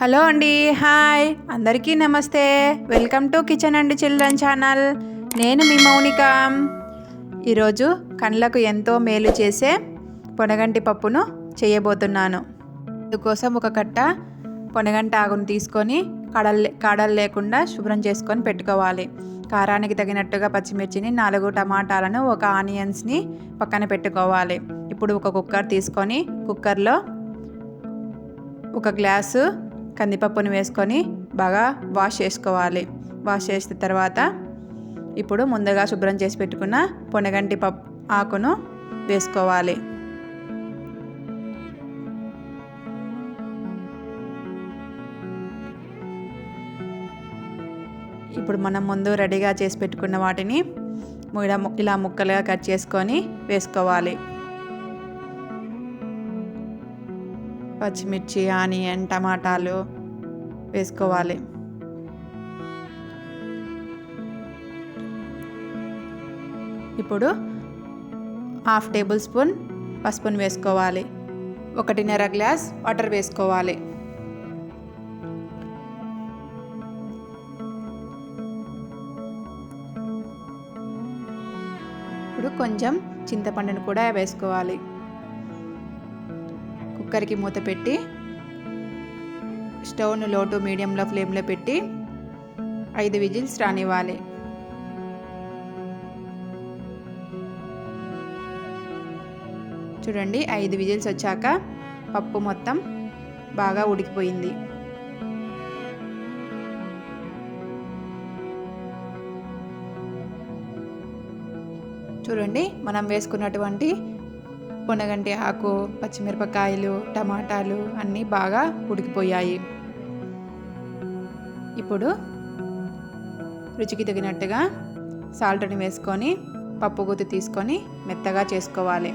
Hello అండి hi. అందరికీ నమస్తే. Welcome to kitchen and children channel. నేను మీ మౌనిక. ఈరోజు కళ్ళకు ఎంతో మేలు చేసే పొనగంటి పప్పును చేయబోతున్నాను. అందుకోసం ఒక కట్ట పొనగంటి ఆకును తీసుకొని కడలు కాడలు లేకుండా శుభ్రం చేసుకొని పెట్టుకోవాలి. కారానికి తగినట్టుగా పచ్చిమిర్చిని నాలుగు టమాటాలను ఒక ఆనియన్స్ని పక్కన పెట్టుకోవాలి. ఇప్పుడు ఒక కుక్కర్ తీసుకొని కుక్కర్లో ఒక గ్లాసు కందిపప్పును వేసుకొని బాగా వాష్ చేసుకోవాలి. వాష్ చేసిన తర్వాత ఇప్పుడు ముందుగా శుభ్రం చేసి పెట్టుకున్న పొనగంటి పప్పు ఆకును వేసుకోవాలి. ఇప్పుడు మనం ముందు రెడీగా చేసి పెట్టుకున్న వాటిని ఇలా ఇలా ముక్కలుగా కట్ చేసుకొని వేసుకోవాలి. పచ్చిమిర్చి ఆనియన్ టమాటాలు వేసుకోవాలి. ఇప్పుడు హాఫ్ టేబుల్ స్పూన్ పసుపును వేసుకోవాలి. ఒకటిన్నర గ్లాస్ వాటర్ వేసుకోవాలి. ఇప్పుడు కొంచెం చింతపండును కూడా వేసుకోవాలి. కుక్కర్కి మూత పెట్టి స్టవ్ను లో టు మీడియంలో ఫ్లేమ్లో పెట్టి ఐదు విజిల్స్ రానివ్వాలి. చూడండి ఐదు విజిల్స్ వచ్చాక పప్పు మొత్తం బాగా ఉడికిపోయింది. చూడండి మనం వేసుకున్నటువంటి పొనగంటి ఆకు పచ్చిమిరపకాయలు టమాటాలు అన్నీ బాగా ఉడికిపోయాయి. ఇప్పుడు రుచికి తగినట్టుగా సాల్ట్ని వేసుకొని పప్పు గుత్తి తీసుకొని మెత్తగా చేసుకోవాలి.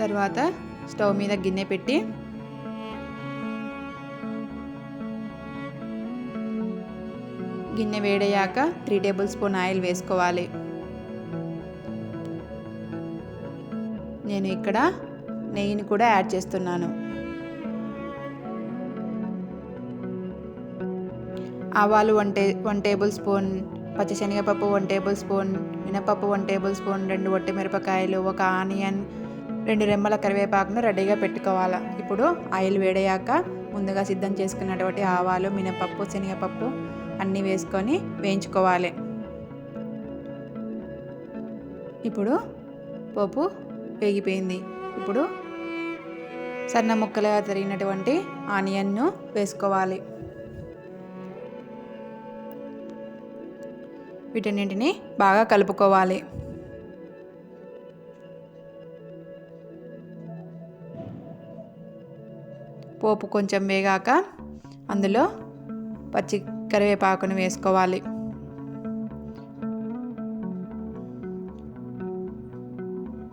తర్వాత స్టవ్ మీద గిన్నె పెట్టి గిన్నె వేడయ్యాక త్రీ టేబుల్ స్పూన్ ఆయిల్ వేసుకోవాలి. నేను ఇక్కడ నెయ్యిని కూడా యాడ్ చేస్తున్నాను. ఆవాలు వన్ టే వన్ టేబుల్ స్పూన్ పచ్చిశనగపప్పు వన్ టేబుల్ స్పూన్ మినపప్పు వన్ టేబుల్ స్పూన్ రెండు వట్టి మిరపకాయలు ఒక ఆనియన్ రెండు రెమ్మల కరివేపాకును రెడీగా పెట్టుకోవాలి. ఇప్పుడు ఆయిల్ వేడయ్యాక ముందుగా సిద్ధం చేసుకున్నటువంటి ఆవాలు మినపప్పు శనగపప్పు అన్నీ వేసుకొని వేయించుకోవాలి. ఇప్పుడు పోపు వేగిపోయింది. ఇప్పుడు సన్న ముక్కలుగా తరిగినటువంటి ఆనియన్ను వేసుకోవాలి. వీటన్నింటిని బాగా కలుపుకోవాలి. పోపు కొంచెం వేగాక అందులో పచ్చి కరివేపాకును వేసుకోవాలి.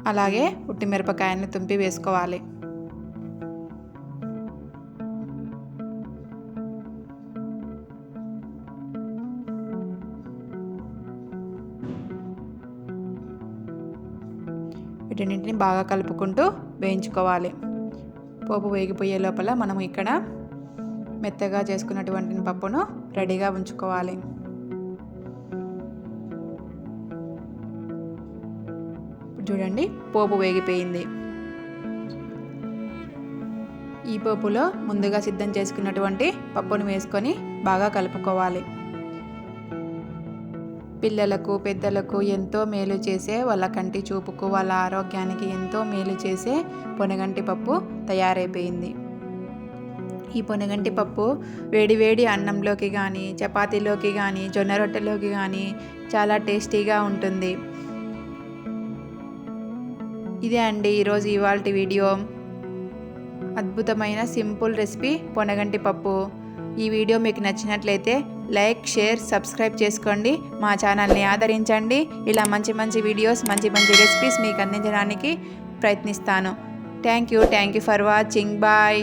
అలాగే ఉట్టి మిరపకాయని తుంపి వేసుకోవాలి. వీటన్నింటిని బాగా కలుపుకుంటూ వేయించుకోవాలి. పోపు వేగిపోయే లోపల మనం ఇక్కడ మెత్తగా చేసుకున్నటువంటి పప్పును రెడీగా ఉంచుకోవాలి. చూడండి పోపు వేగిపోయింది. ఈ పోపులో ముందుగా సిద్ధం చేసుకున్నటువంటి పప్పును వేసుకొని బాగా కలుపుకోవాలి. పిల్లలకు పెద్దలకు ఎంతో మేలు చేసే వాళ్ళ కంటి చూపుకు వాళ్ళ ఆరోగ్యానికి ఎంతో మేలు చేసే పొనగంటి పప్పు తయారైపోయింది. ఈ పొనగంటి పప్పు వేడి వేడి అన్నంలోకి కానీ చపాతీలోకి కానీ జొన్న రొట్టెలోకి కానీ చాలా టేస్టీగా ఉంటుంది. ఇదే అండి ఈరోజు ఇవాళ వీడియో. అద్భుతమైన సింపుల్ రెసిపీ పొనగంటి పప్పు. ఈ వీడియో మీకు నచ్చినట్లయితే లైక్ షేర్ సబ్స్క్రైబ్ చేసుకోండి. మా ఛానల్ని ఆదరించండి. ఇలా మంచి మంచి వీడియోస్ మంచి మంచి రెసిపీస్ మీకు అందించడానికి ప్రయత్నిస్తాను. Thank you thank you for watching. Bye.